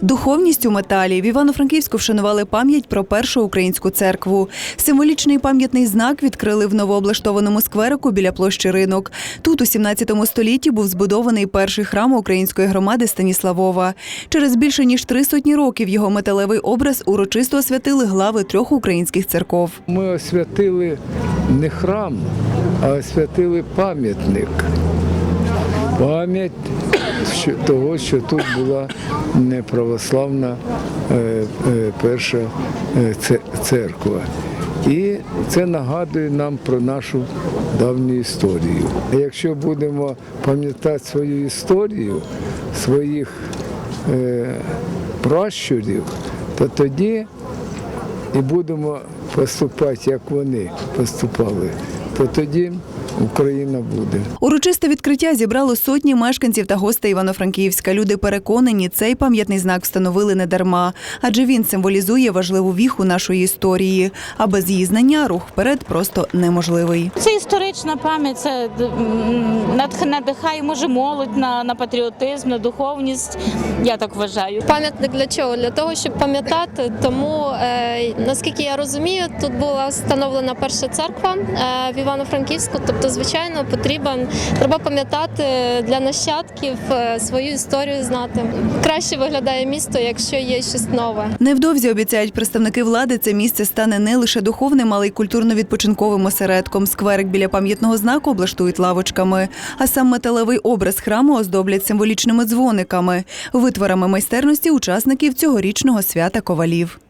Духовність у металі в Івано-Франківську вшанували пам'ять про першу українську церкву. Символічний пам'ятний знак відкрили в новооблаштованому скверику біля площі ринок. Тут у 17 столітті був збудований перший храм української громади Станіславова. Через більше ніж три сотні років його металевий образ урочисто освятили глави трьох українських церков. Ми освятили не храм, а освятили пам'ятник. Пам'ять того, що тут була не православна е, е, перша е, церква. І це нагадує нам про нашу давню історію. Якщо будемо пам'ятати свою історію, своїх пращурів, то тоді і будемо поступати, як вони поступали, то тоді Україна буде. Урочисте відкриття зібрало сотні мешканців та гостей Івано-Франківська. Люди переконані, цей пам'ятний знак встановили не дарма, адже він символізує важливу віху нашої історії. А без її знання рух вперед просто неможливий. Це історична пам'ять, це надихає може молодь на, на патріотизм, на духовність. Я так вважаю. Пам'ятник для чого? Для того, щоб пам'ятати. Тому, е, наскільки я розумію, тут була встановлена перша церква е, в Івано-Франківську. Тобто, звичайно, потрібен треба пам'ятати для нащадків е, свою історію знати. Краще виглядає місто, якщо є щось нове. Невдовзі обіцяють представники влади, це місце стане не лише духовним, але й культурно-відпочинковим осередком. Скверик біля пам'ятного знаку облаштують лавочками, а сам металевий образ храму оздоблять символічними дзвониками, витворами майстерності учасників цьогорічного свята ковалів.